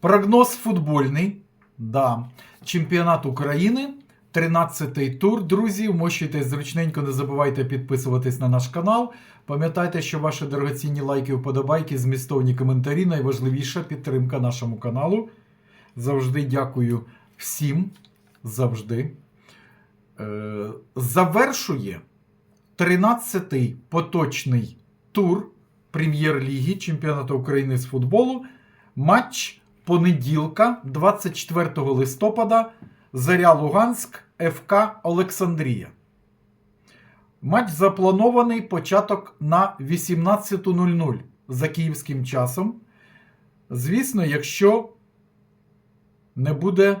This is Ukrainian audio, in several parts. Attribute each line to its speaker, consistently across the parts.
Speaker 1: Прогноз футбольний. Да. Чемпіонат України. 13-й тур. Друзі, вмощуйтесь зручненько, не забувайте підписуватись на наш канал. Пам'ятайте, що ваші дорогоцінні лайки, вподобайки, змістовні коментарі найважливіша підтримка нашому каналу. Завжди дякую всім. Завжди. Е, завершує 13-й поточний тур Прем'єр-ліги Чемпіонату України з футболу. Матч понеділка, 24 листопада. Заря Луганськ, ФК Олександрія. Матч запланований початок на 18.00 за київським часом. Звісно, якщо не буде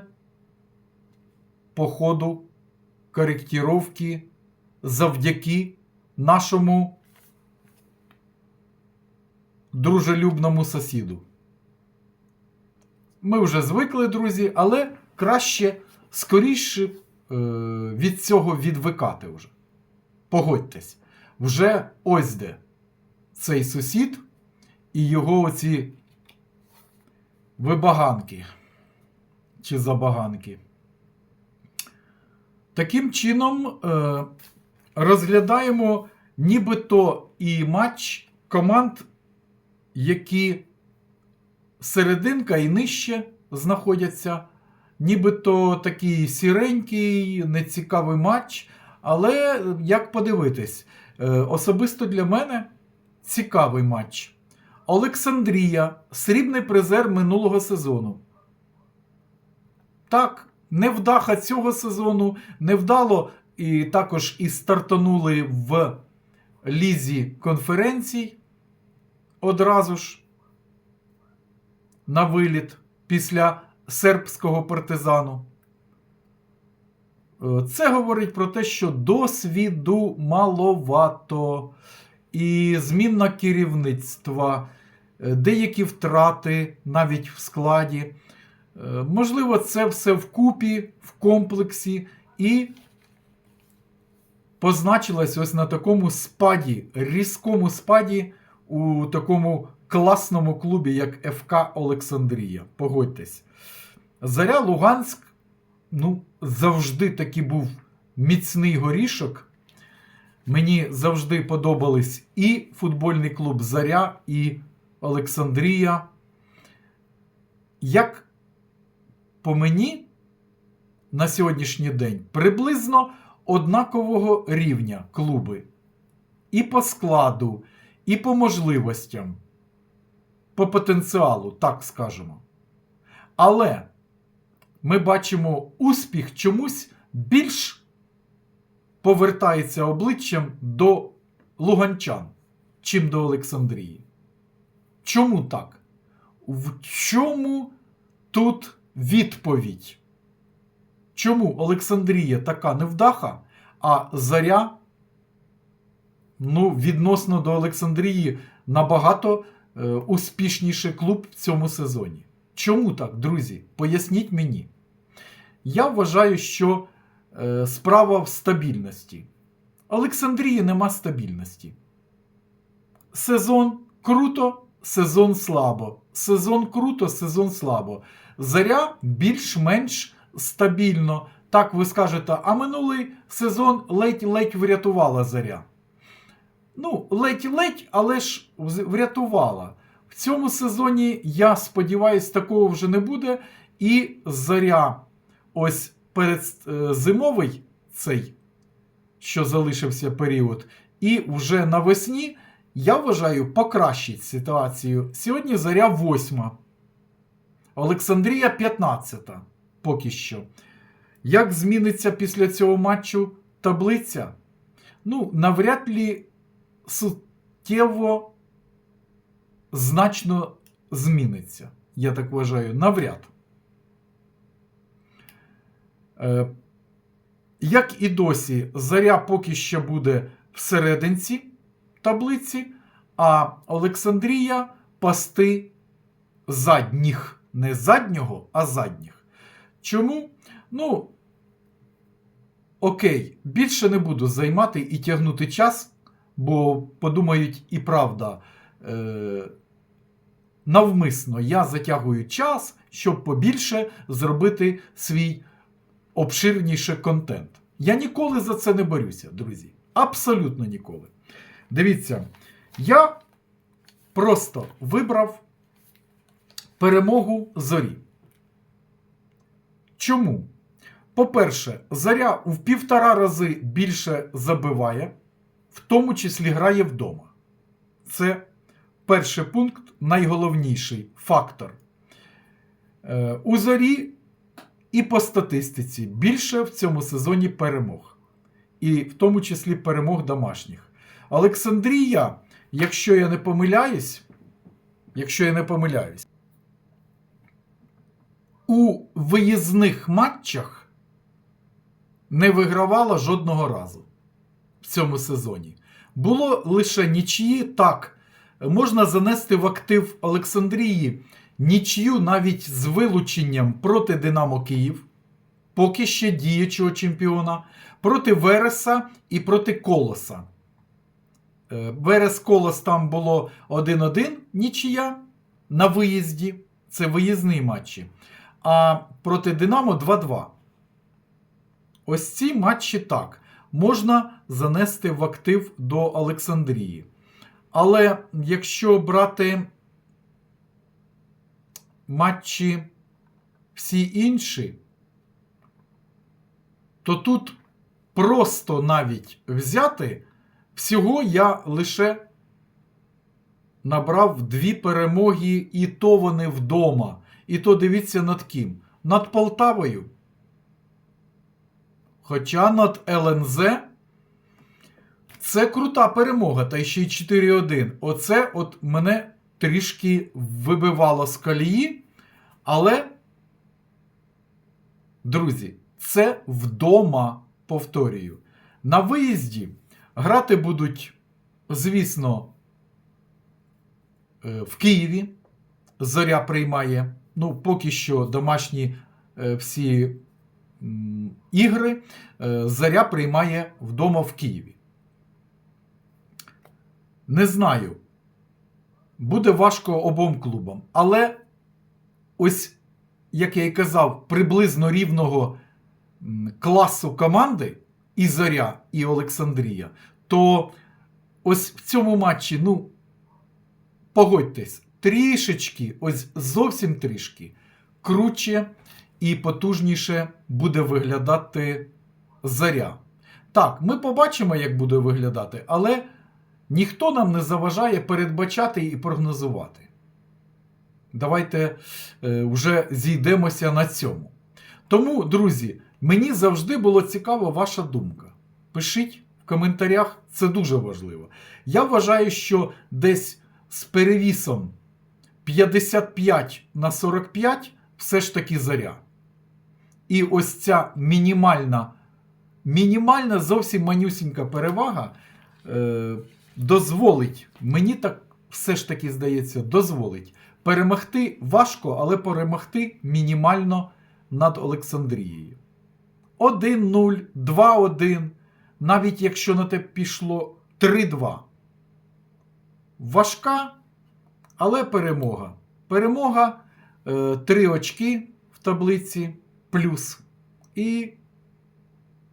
Speaker 1: по ходу коректіровки завдяки нашому дружелюбному сусіду. Ми вже звикли, друзі, але краще скоріше е, від цього відвикати вже. Погодьтесь, вже ось де цей сусід і його оці вибаганки чи забаганки. Таким чином е, розглядаємо нібито і матч команд, які серединка і нижче знаходяться. Нібито такий сіренький, нецікавий матч. Але як подивитись, е, особисто для мене цікавий матч. Олександрія, срібний призер минулого сезону. Так, невдаха цього сезону, невдало і також і стартанули в лізі конференцій одразу ж на виліт після сербського партизану. Е, Це говорить про те, що досвіду маловато, і змінна керівництва, е, деякі втрати навіть в складі. Е, Можливо, це все вкупі, в комплексі, і позначилось ось на такому спаді, різкому спаді у такому класному клубі, як ФК Олександрія. Погодьтесь. Заря Луганськ, ну, завжди таки був міцний горішок. Мені завжди подобались і футбольний клуб Заря, і Олександрія. Як по мені на сьогоднішній день приблизно однакового рівня клуби. І по складу, і по можливостям, по потенціалу, так скажемо. Але ми бачимо успіх чомусь більш повертається обличчям до луганчан, чим до Олександрії. Чому так? В чому тут відповідь? Чому Олександрія така невдаха, а Заря, ну, відносно до Олександрії, набагато успішніший клуб в цьому сезоні? Чому так, друзі? Поясніть мені. Я вважаю, що е, справа в стабільності. Олександрії нема стабільності. Сезон круто, сезон слабо. Сезон круто, сезон слабо. Заря більш-менш стабільно. Так ви скажете, а минулий сезон ледь-ледь врятувала заря. Ну, ледь-ледь, але ж врятувала. В цьому сезоні, я сподіваюся, такого вже не буде. І заря, ось перед е, зимовий цей, що залишився період, і вже навесні, я вважаю, покращить ситуацію. Сьогодні заря восьма. Олександрія 15 поки що. Як зміниться після цього матчу таблиця? Ну, навряд ли суттєво значно зміниться. Я так вважаю, навряд. Е, як і досі, заря поки що буде всерединці таблиці, а Олександрія пасти задніх. Не заднього, а задніх. Чому? Ну, окей, більше не буду займати і тягнути час, бо подумають і правда. Е- навмисно я затягую час, щоб побільше зробити свій обширніший контент. Я ніколи за це не борюся, друзі. Абсолютно ніколи. Дивіться, я просто вибрав перемогу зорі. Чому? По-перше, заря в півтора рази більше забиває, в тому числі грає вдома. Це перший пункт, найголовніший фактор. Е, У зорі і по статистиці більше в цьому сезоні перемог. І в тому числі перемог домашніх. Олександрія, якщо я не помиляюсь, якщо я не помиляюсь, у виїзних матчах не вигравала жодного разу цьому сезоні. Було лише нічиї. Так, можна занести в актив Олександрії нічию навіть з вилученням проти Динамо Київ, поки ще діючого чемпіона, проти Вереса і проти Колоса. Е, Верес Колос там було 1-1 нічия на виїзді. Це виїзні матчі. А проти Динамо 2-2. Ось ці матчі так. Можна занести в актив до Олександрії. Але якщо брати матчі всі інші, то тут просто навіть взяти всього я лише набрав дві перемоги, і то вони вдома. І то дивіться над ким? Над Полтавою. Хоча над ЛНЗ це крута перемога, та ще й 4-1. Оце от мене трішки вибивало з колії. Але, друзі, це вдома, повторюю. На виїзді грати будуть, звісно, е, в Києві. Зоря приймає. Ну, поки що домашні е, всі ігри е, Заря приймає вдома в Києві. Не знаю. Буде важко обом клубам. Але ось, як я і казав, приблизно рівного класу команди і Зоря, і Олександрія, то ось в цьому матчі, ну, погодьтесь, трішечки, ось зовсім трішки, круче і потужніше буде виглядати заря. Так, ми побачимо, як буде виглядати, але ніхто нам не заважає передбачати і прогнозувати. Давайте е, вже зійдемося на цьому. Тому, друзі, мені завжди було цікава ваша думка. Пишіть в коментарях, це дуже важливо. Я вважаю, що десь з перевісом 55 на 45 все ж таки заря. І ось ця мінімальна, мінімальна зовсім манюсінька перевага е, дозволить, мені так все ж таки здається, дозволить перемогти важко, але перемогти мінімально над Олександрією. 1-0, 2-1, навіть якщо на те пішло 3-2. Важка, але перемога. Перемога е, 3 очки в таблиці плюс. І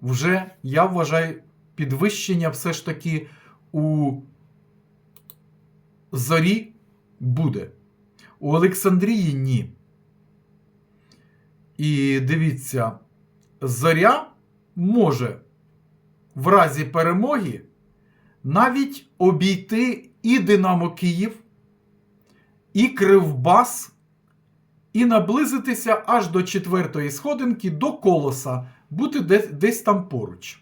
Speaker 1: вже я вважаю підвищення все ж таки у зорі буде. У Олександрії ні. І дивіться, зоря може в разі перемоги навіть обійти і Динамо Київ, і Кривбас, і наблизитися аж до четвертої сходинки до колоса, бути десь, десь там поруч.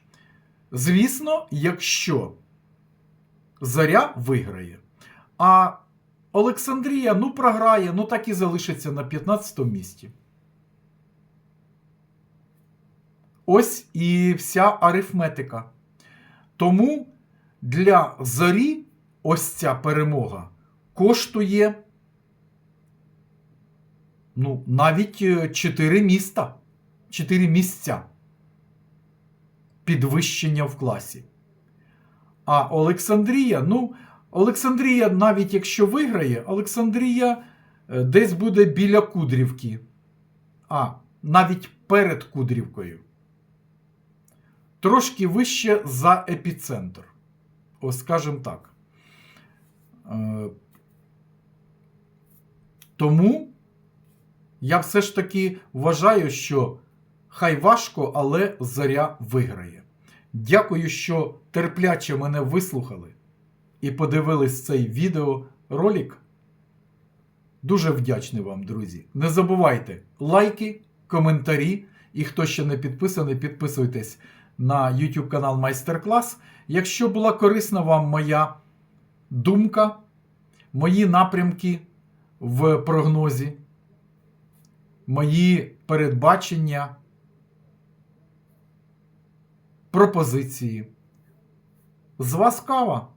Speaker 1: Звісно, якщо Заря виграє. А Олександрія ну програє, ну так і залишиться на 15 місці. Ось і вся арифметика. Тому для зорі ось ця перемога коштує ну, навіть 4 міста, 4 місця підвищення в класі. А Олександрія, ну, Олександрія, навіть якщо виграє, Олександрія е, десь буде біля Кудрівки. А, навіть перед Кудрівкою. Трошки вище за епіцентр. Ось скажімо так. Е, Тому я все ж таки вважаю, що хай важко, але зоря виграє. Дякую, що терпляче мене вислухали і подивились цей відеоролик. Дуже вдячний вам, друзі. Не забувайте лайки, коментарі. І хто ще не підписаний, підписуйтесь на YouTube канал Майстер-клас. Якщо була корисна вам моя думка, мої напрямки в прогнозі, мої передбачення, пропозиції. З вас кава.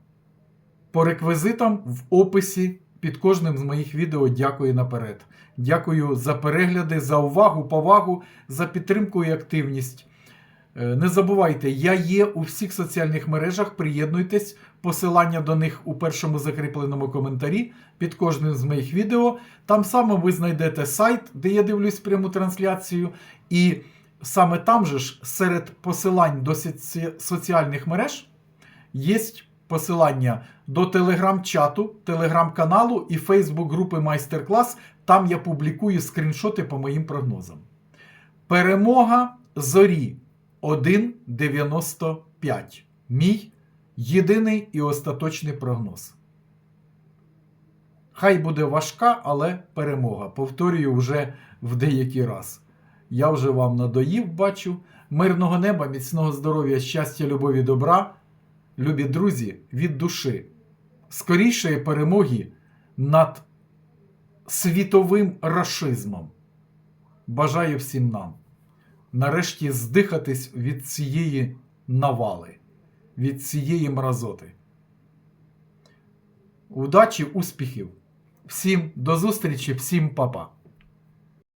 Speaker 1: По реквізитам в описі під кожним з моїх відео дякую наперед. Дякую за перегляди, за увагу, повагу, за підтримку і активність. Е, Не забувайте, я є у всіх соціальних мережах. Приєднуйтесь, посилання до них у першому закріпленому коментарі під кожним з моїх відео. Там саме ви знайдете сайт, де я дивлюсь пряму трансляцію, і саме там же ж серед посилань до соціальних мереж є посилання до телеграм-чату, телеграм-каналу і Фейсбук-групи Майстер-клас. Там я публікую скріншоти по моїм прогнозам. Перемога зорі 1,95. Мій єдиний і остаточний прогноз. Хай буде важка, але перемога. Повторюю вже в деякий раз. Я вже вам надоїв, бачу. Мирного неба, міцного здоров'я, щастя, любові, добра. Любі друзі, від душі. Скорішої перемоги над світовим рашизмом. Бажаю всім нам нарешті здихатись від цієї навали, від цієї мразоти. Удачі, успіхів! Всім до зустрічі, всім па-па!